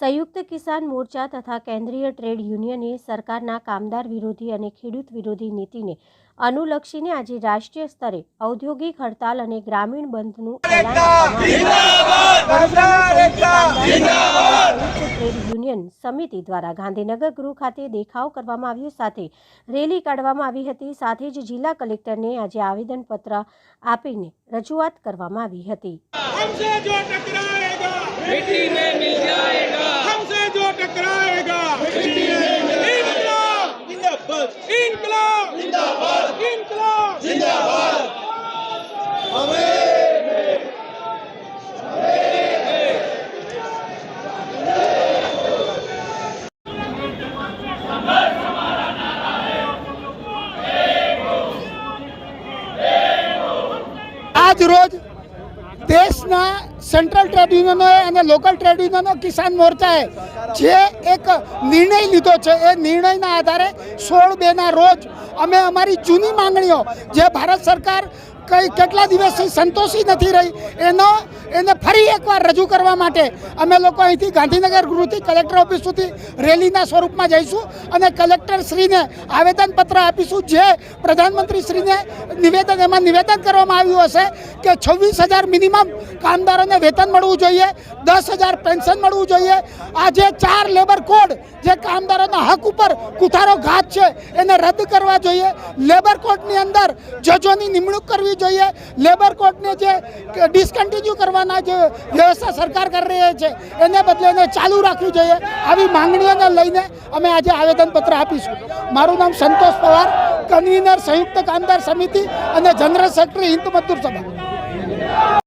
સંયુક્ત કિસાન મોરચા તથા કેન્દ્રીય ટ્રેડ યુનિયને સરકારના કામદાર વિરોધી અને ખેડૂત વિરોધી નીતિને અનુલક્ષીને આજે રાષ્ટ્રીય સ્તરે ઔદ્યોગિક હડતાલ અને ગ્રામીણ બંધનું ટ્રેડ યુનિયન સમિતિ દ્વારા ગાંધીનગર ગૃહ ખાતે દેખાવ કરવામાં આવ્યો સાથે રેલી કાઢવામાં આવી હતી. સાથે જ જિલ્લા કલેક્ટરને આજે આવેદનપત્ર આપીને રજૂઆત કરવામાં આવી હતી. ইনকলাব! জিন্দাবাদ ইনকলাব દેશના સેન્ટ્રલ ટ્રેડ યુનિયનોએ અને લોકલ ટ્રેડ યુનિયનો કિસાન મોરચાએ જે એક નિર્ણય લીધો છે, એ નિર્ણયના આધારે સોળ બેના રોજ અમે અમારી જૂની માંગણીઓ જે ભારત સરકાર કઈ કેટલા દિવસથી સંતોષી નથી રહી, એનો એને ફરી એકવાર રજૂ કરવા માટે અમે લોકો અહીંથી ગાંધીનગર ગૃહથી કલેક્ટર ઓફિસ સુધી રેલીના સ્વરૂપમાં જઈશું અને કલેક્ટર શ્રીને આવેદનપત્ર આપીશું જે પ્રધાનમંત્રી શ્રીને નિવેદન, એમાં નિવેદન કરવામાં આવ્યું હશે કે છવ્વીસ હજાર મિનિમમ કામદારોને વેતન મળવું જોઈએ, દસ હજાર પેન્શન મળવું જોઈએ. આ જે ચાર લેબર કોડ જે કામદારોના હક ઉપર કુથારો ઘાત છે, એને રદ કરવા જોઈએ. લેબર કોડની અંદર જજોની નિમણૂક કરવી જોઈએ. લેબર કોડને જે ડિસકન્ટિન્યુ કરવાના જે વ્યવસ્થા સરકાર કરી રહી છે, એને બદલે એને ચાલુ રાખવી જોઈએ. આવી માંગણીઓને લઈને અમે આજે આવેદનપત્ર આપીશું. મારું નામ સંતોષ પવાર, કન્વીનર સંયુક્ત કામદાર સમિતિ અને જનરલ સેક્રેટરી હિન્દ મજદૂર સભા.